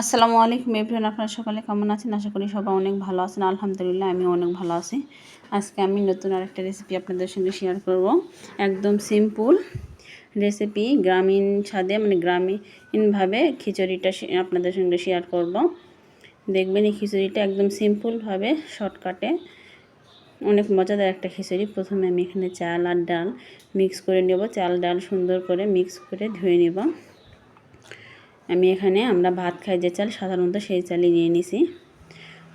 আসসালামু আলাইকুম এভরিওয়ান, আপনারা সকালে কেমন আছেন? আশা করি সবাই অনেক ভালো আছেন। আলহামদুলিল্লাহ আমি অনেক ভালো আছি। আজকে আমি নতুন আরেকটা রেসিপি আপনাদের সঙ্গে শেয়ার করব। একদম সিম্পল রেসিপি গ্রামীণ স্বাদে মানে গ্রামীণভাবে খিচুড়িটা আপনাদের সঙ্গে শেয়ার করব। দেখবেন এই খিচুড়িটা একদম সিম্পলভাবে শর্টকাটে অনেক মজাদার একটা খিচুড়ি। প্রথমে আমি এখানে চাল আর ডাল মিক্স করে নেব। চাল, ডাল সুন্দর করে মিক্স করে ধুয়ে নেব। আমি এখানে আমরা ভাত খাই যে চাল, সাধারণত সেই চালই নিয়ে নিছি।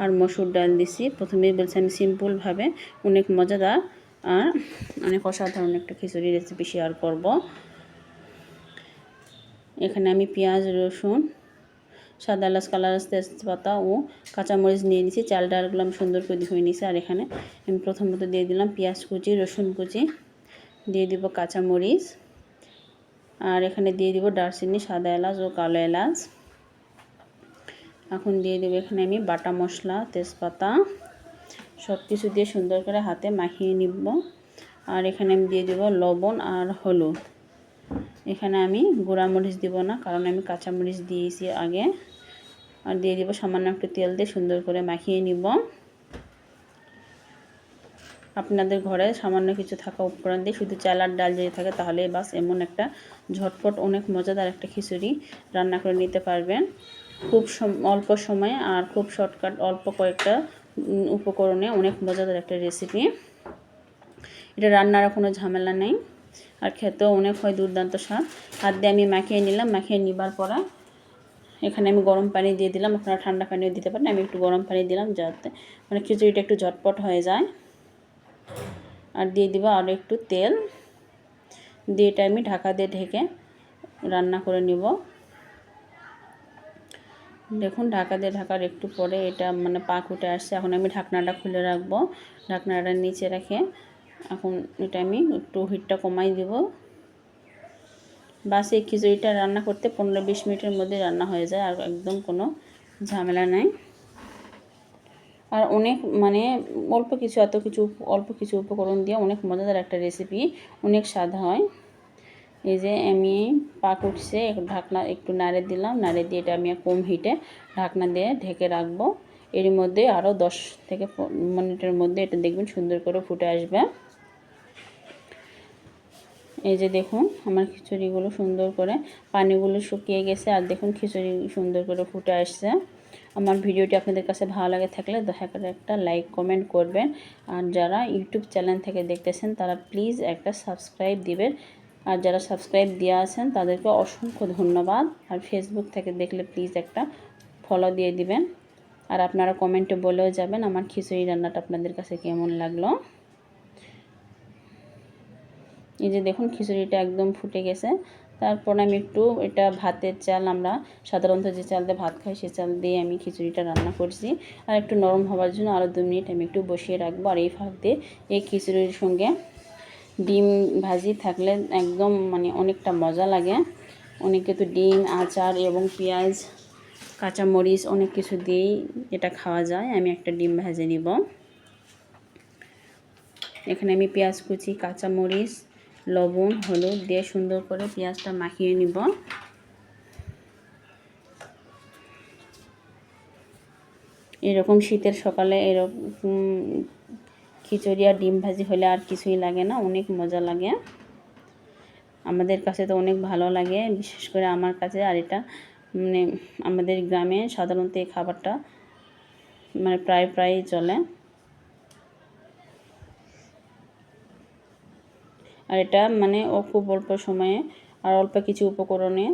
আর মসুর ডাল দিছি। প্রথমে বলছি আমি সিম্পলভাবে অনেক মজাদার আর অনেক অসাধারণ একটা খিচুড়ি রেসিপি শেয়ার করব। এখানে আমি পেঁয়াজ, রসুন, সাদা এলাচ কালার তেজপাতা ও কাঁচামরিচ নিয়ে নিছি। চাল ডালগুলো আমি সুন্দর করে ধুয়ে নিছি। আর এখানে আমি প্রথমত দিয়ে দিলাম পেঁয়াজ কুচি, রসুন কুচি, দিয়ে দিব কাঁচামরিচ। আর এখানে দিয়ে দিব দারচিনি, সাদা এলাচ ও কালো এলাচ। এখন দিয়ে দেবো এখানে আমি বাটা মশলা, তেজপাতা। সব কিছু দিয়ে সুন্দর করে হাতে মাখিয়ে নিব। আর এখানে আমি দিয়ে দেবো লবণ আর হলুদ। এখানে আমি মরিচ দিব না, কারণ আমি কাঁচামরিচ দিয়েছি আগে। আর দিয়ে দিব সামান্য একটু তেল দিয়ে সুন্দর করে মাখিয়ে নিব। আপনাদের ঘরে সামান্য কিছু থাকা উপকরণ দিয়ে শুধু চাল আর ডাল যদি থাকে তাহলে বাস এমন একটা ঝটপট, অনেক মজাদার একটা খিচুড়ি রান্না করে নিতে পারবেন। খুব অল্প সময়ে আর খুব শর্টকাট, অল্প কয়েকটা উপকরণে অনেক মজাদার একটা রেসিপি এটা রান্নার কোনো ঝামেলা নেই আর খেতেও অনেক হয় দুর্দান্ত স্বাদ। হাত দিয়ে আমি মাখিয়ে নিলাম, মাখিয়ে নিবার পরে এখানে আমি গরম পানি দিয়ে দিলাম। আপনারা ঠান্ডা পানিও দিতে পারেন, আমি একটু গরম পানি দিলাম যাতে মানে খিচুড়িটা একটু ঝটপট হয়ে যায়। আর দিয়ে দিব আরও একটু তেল। দিয়ে এটা আমি ঢাকা দিয়ে ঢেকে রান্না করে নিব। দেখুন, ঢাকা দিয়ে ঢাকার একটু পরে এটা মানে পাক উঠে আসছে। এখন আমি ঢাকনাটা খুলে রাখব। ঢাকনাটা নিচে রেখে এখন এটা আমি একটু হিটটা কমাই দিব। বাস এই খিচুড়িটা রান্না করতে পনেরো বিশ মিনিটের মধ্যে রান্না হয়ে যায় আর একদম কোনো ঝামেলা নাই। আর অনেক মানে অল্প কিছু, এত কিছু, অল্প কিছু উপকরণ দিয়ে অনেক মজাদার একটা রেসিপি অনেক স্বাদ হয়। এই যে আমি পাক উঠছে ঢাকনা একটু নাড়ে দিলাম, নাড়ে দিয়ে এটা আমি কম হিটে ঢাকনা দিয়ে ঢেকে রাখব। এর মধ্যে আরও দশ থেকে মিনিটের মধ্যে এটা দেখবেন সুন্দর করে ফুটে আসবে। এই যে দেখুন, আমার খিচুড়িগুলো সুন্দর করে, পানিগুলো শুকিয়ে গেছে, আর দেখুন খিচুড়ি সুন্দর করে ফুটে আসছে। আমার ভিডিওটি আপনাদের কাছে ভালো লাগে থাকলে দয়া করে একটা লাইক, কমেন্ট করবেন। আর যারা ইউটিউব চ্যানেল থেকে দেখতেছেন, তারা প্লিজ একটা সাবস্ক্রাইব দিবেন। আর যারা সাবস্ক্রাইব দিয়ে আছেন, তাদেরকে অসংখ্য ধন্যবাদ। আর ফেসবুক থেকে দেখলে প্লিজ একটা ফলো দিয়ে দিবেন। আর আপনারা কমেন্টে বলেও যাবেন আমার খিচুড়ি রান্নাটা আপনাদের কাছে কেমন লাগল। এই যে দেখুন, খিচুড়িটা একদম ফুটে গেছে। তারপর আমি একটু এটা ভাতের চাল, আমরা সাধারণত যে চাল দিয়ে ভাত খাই, সে চাল দিয়ে আমি খিচুড়িটা রান্না করছি। আর একটু নরম হওয়ার জন্য আরও দু মিনিট আমি একটু বসিয়ে রাখব। আর এই ফাঁক দিয়ে এই খিচুড়ির সঙ্গে ডিম ভাজি থাকলে একদম মানে অনেকটা মজা লাগে। অনেকে তো ডিম, আচার এবং পেঁয়াজ, কাঁচামরিচ অনেক কিছু দিয়েই এটা খাওয়া যায়। আমি একটা ডিম ভাজে নিব। এখানে আমি পেঁয়াজ কুচি, কাঁচামরিচ লবণ, হলুদ দিয়ে সুন্দর করে পেঁয়াজটা মাখিয়ে নিব। এরকম শীতের সকালে এরকম খিচুড়ি আর ডিম ভাজি হলে আর কিছুই লাগে না, অনেক মজা লাগে। আমাদের কাছে তো অনেক ভালো লাগে, বিশেষ করে আমার কাছে। আর এটা মানে আমাদের গ্রামে সাধারণত এই খাবারটা মানে প্রায়, প্রায়ই চলে। আর এটা মানে ও খুব অল্প সময়ে আর অল্প কিছু উপকরণে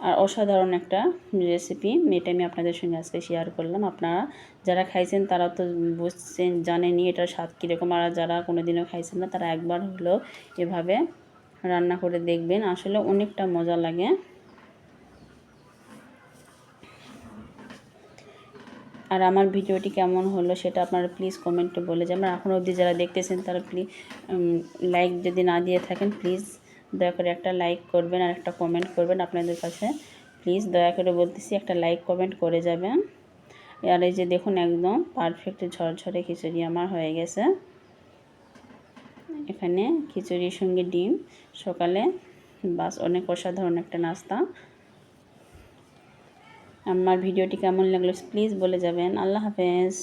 আর অসাধারণ একটা রেসিপি এটা আমি আপনাদের সঙ্গে আজকে শেয়ার করলাম। আপনারা যারা খাইছেন তারা তো বুঝছেন জানেনি এটার স্বাদ কীরকম। আর যারা কোনো দিনও খাইছেন না তারা একবার হলেও এভাবে রান্না করে দেখবেন। আসলে অনেকটা মজা লাগে। আর আমার ভিডিওটি কেমন হলো সেটা আপনারা প্লিজ কমেন্টে বলে যাবেন। এখনও অবধি যারা দেখতেছেন তারা প্লিজ লাইক যদি না দিয়ে থাকেন প্লিজ দয়া করে একটা লাইক করবেন আর একটা কমেন্ট করবেন আপনাদের কাছে। প্লিজ দয়া করে বলতেছি একটা লাইক কমেন্ট করে যাবেন। আর এই যে দেখুন একদম পারফেক্ট ঝরঝরে খিচুড়ি আমার হয়ে গেছে। এখানে খিচুড়ির সঙ্গে ডিম, সকালে বাস অনেক অসাধারণ একটা নাস্তা। আমার ভিডিওটি কেমন লাগল প্লিজ বলে যাবেন। আল্লাহ হাফেজ।